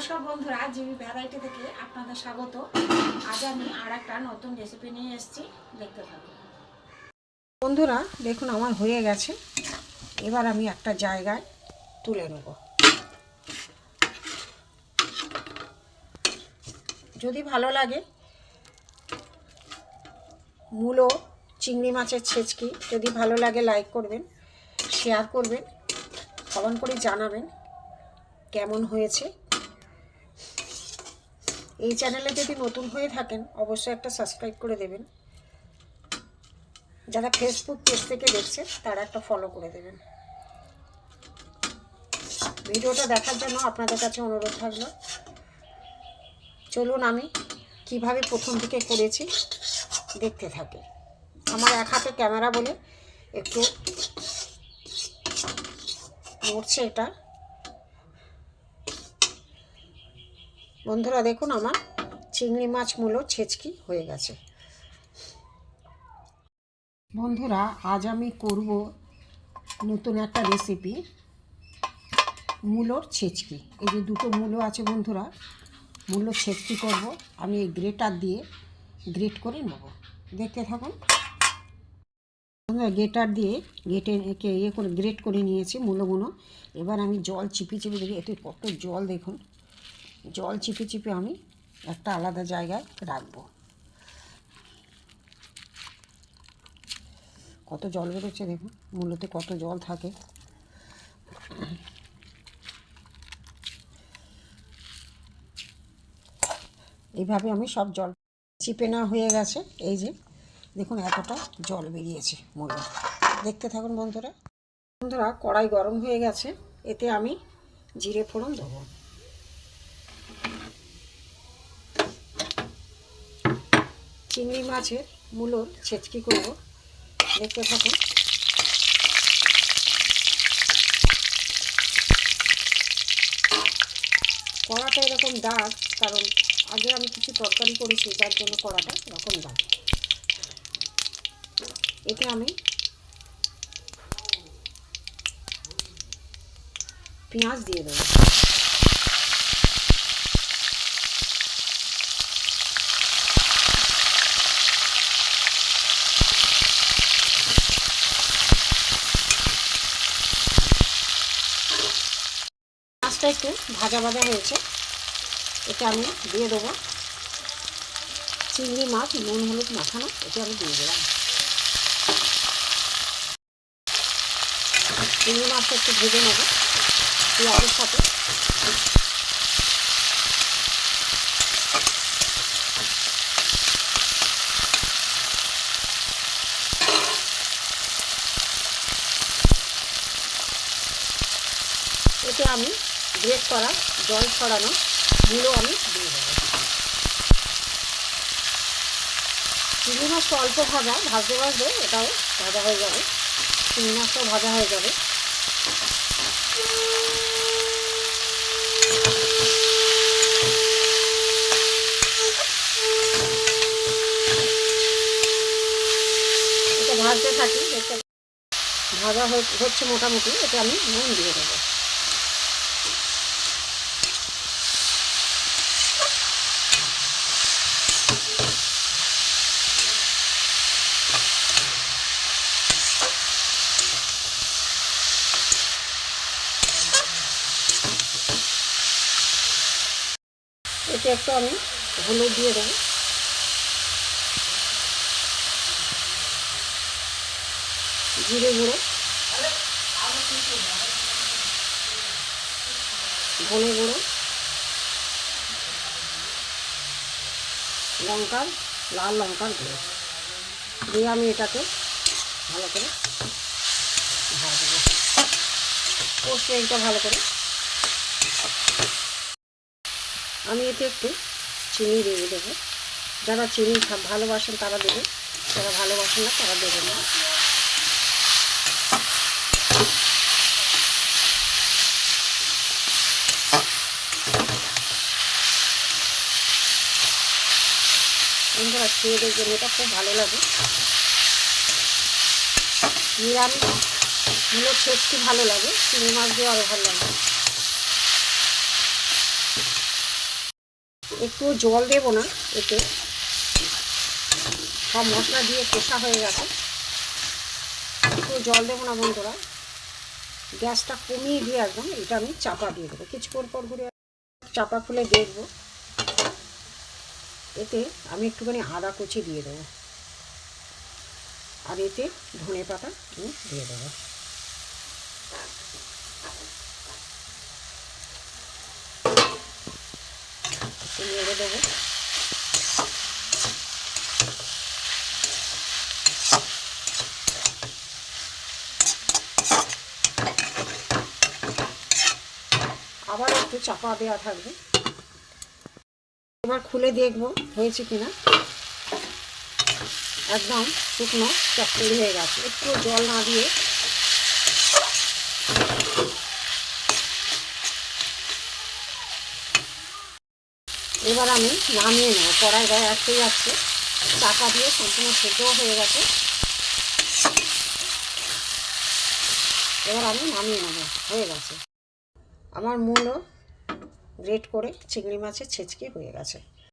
নমস্কার বন্ধুরা GB variety থেকে আপনাদের স্বাগত। আজ আমি আর একটা নতুন রেসিপি নিয়ে এসেছি, দেখতে থাকুন। বন্ধুরা, দেখুন, আমার হয়ে গেছে। এবার আমি একটা জায়গায় তুলে নেব। যদি ভালো লাগে, মূলো, চিংড়ি মাছের ছেচকি, যদি ভালো লাগে লাইক করবেন শেয়ার করবেন, কমেন্ট করে জানাবেন, কেমন হয়েছে। এই চ্যানেলে যদি নতুন হয়ে থাকেন, অবশ্যই একটা সাবস্ক্রাইব করে দেবেন। যারা ফেসবুক পেজ থেকে দেখছে তারা একটা ফলো করে দেবেন। ভিডিওটা দেখার জন্য আপনাদের কাছে অনুরোধ থাকল। চলুন আমি কীভাবে প্রথম থেকে করেছি, দেখতে থাকি। আমার এক হাতে ক্যামেরা বলে একটু নড়ছে এটা। বন্ধুরা দেখুন আমার চিংড়ি মাছ মূলো ছেচকি হয়ে গেছে। বন্ধুরা, আজ আমি করব নতুন একটা রেসিপি মূলোর ছেচকি। এই যে দুটো মূলো আছে বন্ধুরা, মূলো ছেচকি করব। আমি এই গ্রেটার দিয়ে গ্রেট করে নেব। দেখতে থাকুন। গ্রেটার দিয়ে গেটে ইয়ে করে, গ্রেট করে নিয়েছি মূলোগুলো। এবার আমি জল চিপি চিপি দেখি এতে কত জল দেখুন। জল চিপে চিপে আমি একটা আলাদা জায়গায় রাখব। কত জল বেরোচ্ছে দেখুন, মূলত কত জল থাকে। এইভাবে আমি সব জল চিপে না হয়ে গেছে। এই যে, দেখুন এতটা জল বেরিয়েছে মূল্য দেখতে থাকুন বন্ধুরা। বন্ধুরা, কড়াই গরম হয়ে গেছে। এতে আমি জিরে ফোড়ন দেবো। চিংড়ি মাছের মূলোর ছেচকি করব। দেখতে থাকুন। কড়াটা এরকম দাগ কারণ আগে আমি কিছু তরকারি করেছি, যার জন্য কড়াটা এরকম দাগ এতে আমি পেঁয়াজ দিয়ে দেবো। মাছটা একটু ভাজা ভাজা হয়েছে। এটা আমি দিয়ে দেবো। চিংড়ি মাছ, নুন, হলুদ মাখানো, এটা আমি দিয়ে দিলাম। চিংড়ি মাছটা একটু ভেজে নেব। পেঁয়াজের সাথে। এতে আমি গ্রেট করা, জল ছড়ানো, মূলো আমি দিয়ে দেবো চিংড়ি মাছটা অল্প ভাজা, ভাজতে ভাজতে এটাও ভাজা হয়ে যাবে। চিংড়ি মাছটাও ভাজা হয়ে যাবে। ভাজতে থাকি ভাজা হচ্ছে মোটামুটি, এটা আমি নুন দিয়ে দেবো। এতে একটু আমি হলুদ দিয়ে দেবো। জিরে গুঁড়ো। ধনে গুঁড়ো। লঙ্কার, লাল লঙ্কার গুঁড়ো। দিয়ে আমি এটাকে ভালো করে ভাজবো। কষতে এটা ভালো করে। আমি এতে একটু চিনি দিয়ে দেবো। যারা চিনি ভালোবাসেন তারা দেবে যারা ভালোবাসেন না তারা দেবে না। বন্ধুরা, খেয়ে দেখবেন, এটা খুব ভালো লাগে। নিরামিষ মূলো ছেচকি ভালো লাগে। চিংড়ি মাছ দিয়ে আরও ভালো লাগে। একটু জল দেব না, এতে। সব মশলা দিয়ে কষা হয়ে গেছে। একটু জল দেবো না বন্ধুরা। গ্যাসটা কমিয়ে দিয়ে একদম এটা আমি চাপা দিয়ে দেবো। কিছুক্ষণ পর ঘুরে চাপা খুলে দেখব। এতে আমি একটুখানি আদা কুচি দিয়ে দেবো। আর এতে ধনে পাতা দিয়ে দেবো। নেড়ে দেবো। আবার একটু চাপা দেওয়া থাকবে। এবার খুলে দেখব হয়েছে কিনা। একদম শুকনো চচ্চড়ি হয়ে গেছে। একটু জল না দিয়ে এবার আমি নামিয়ে নেব। কড়াই গায়ে আসতে যাচ্ছে। চাকা দিয়ে সম্পূর্ণ সেদ্ধও হয়ে গেছে। এবার আমি নামিয়ে নেব। হয়ে গেছে। আমার মূলও গ্রেট করে চিংড়ি মাছের ছেচকি হয়ে গেছে।